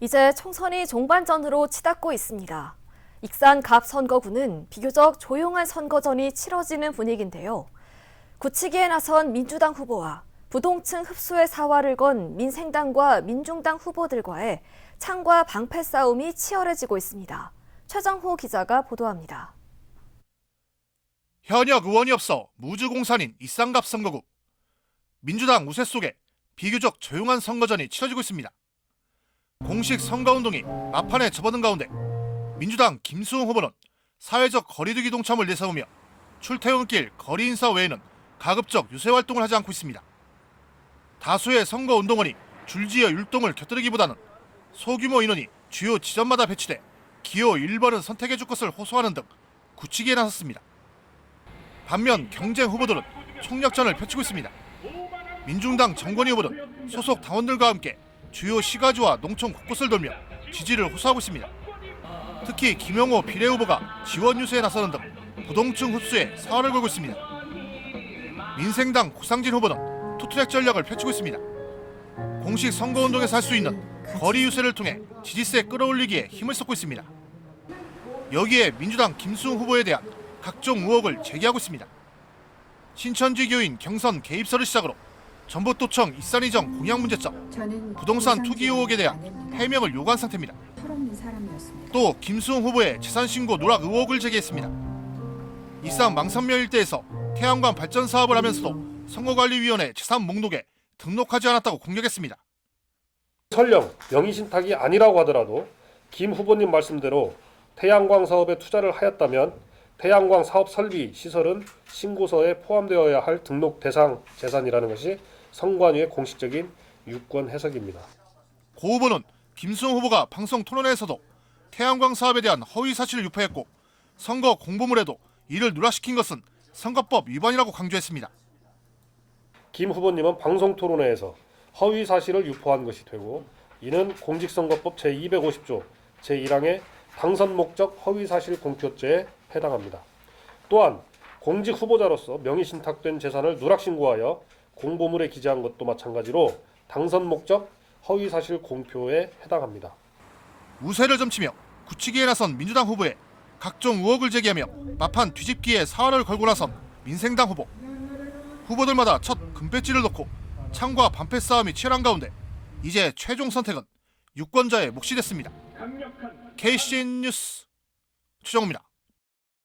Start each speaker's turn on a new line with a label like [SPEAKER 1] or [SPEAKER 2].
[SPEAKER 1] 이제 총선이 종반전으로 치닫고 있습니다. 익산 갑 선거구는 비교적 조용한 선거전이 치러지는 분위기인데요. 굳히기에 나선 민주당 후보와 부동층 흡수의 사활을 건 민생당과 민중당 후보들과의 창과 방패 싸움이 치열해지고 있습니다. 최정호 기자가 보도합니다.
[SPEAKER 2] 현역 의원이 없어 무주공산인 이쌍갑 선거구. 민주당 우세 속에 비교적 조용한 선거전이 치러지고 있습니다. 공식 선거운동이 막판에 접어든 가운데 민주당 김수홍 후보는 사회적 거리두기 동참을 내세우며 출퇴근길 거리 인사 외에는 가급적 유세 활동을 하지 않고 있습니다. 다수의 선거운동원이 줄지어 율동을 곁들이기보다는 소규모 인원이 주요 지점마다 배치돼 기호 1번을 선택해 줄 것을 호소하는 등 굳히기에 나섰습니다. 반면 경쟁 후보들은 총력전을 펼치고 있습니다. 민중당 정권위 후보는 소속 당원들과 함께 주요 시가지와 농촌 곳곳을 돌며 지지를 호소하고 있습니다. 특히 김영호 비례 후보가 지원 유세에 나서는 등 부동층 흡수에 사활을 걸고 있습니다. 민생당 고상진 후보는 투트랙 전략을 펼치고 있습니다. 공식 선거운동에서 할 수 있는 거리 유세를 통해 지지세 끌어올리기에 힘을 쏟고 있습니다. 여기에 민주당 김수웅 후보에 대한 각종 의혹을 제기하고 있습니다. 신천지 교인 경선 개입설을 시작으로 전북도청 이산이정 공약 문제점,
[SPEAKER 3] 저는
[SPEAKER 2] 부동산 투기 의혹에 대한. 해명을 요구한
[SPEAKER 3] 상태입니다.
[SPEAKER 2] 또 김수웅 후보의 재산 신고 누락 의혹을 제기했습니다. 이상 망선면 일대에서 태양광 발전 사업을 하면서도 선거관리위원회 재산 목록에 등록하지 않았다고 공격했습니다.
[SPEAKER 4] 설령 명의신탁이 아니라고 하더라도 김 후보님 말씀대로 태양광 사업에 투자를 하였다면 태양광 사업 설비 시설은 신고서에 포함되어야 할 등록 대상 재산이라는 것이 선관위의 공식적인 유권 해석입니다.
[SPEAKER 2] 고 후보는 김수웅 후보가 방송 토론회에서도 태양광 사업에 대한 허위 사실을 유포했고 선거 공보물에도 이를 누락시킨 것은 선거법 위반이라고 강조했습니다.
[SPEAKER 4] 김 후보님은 방송 토론회에서 허위 사실을 유포한 것이 되고 이는 공직선거법 제250조 제1항의 당선 목적 허위 사실 공표죄에 해당합니다. 또한 공직 후보자로서 명의 신탁된 재산을 누락 신고하여 공보물에 기재한 것도 마찬가지로 당선 목적 허위 사실 공표에 해당합니다.
[SPEAKER 2] 우세를 점치며 굳히기에 나선 민주당 후보에 각종 의혹을 제기하며 마판 뒤집기에 사활을 걸고 나선 민생당 후보 후보들마다 첫 금배지를 놓고 창과 반패 싸움이 치열한 가운데 이제 최종 선택은 유권자의 몫이 됐습니다. KCN 뉴스 추정입니다.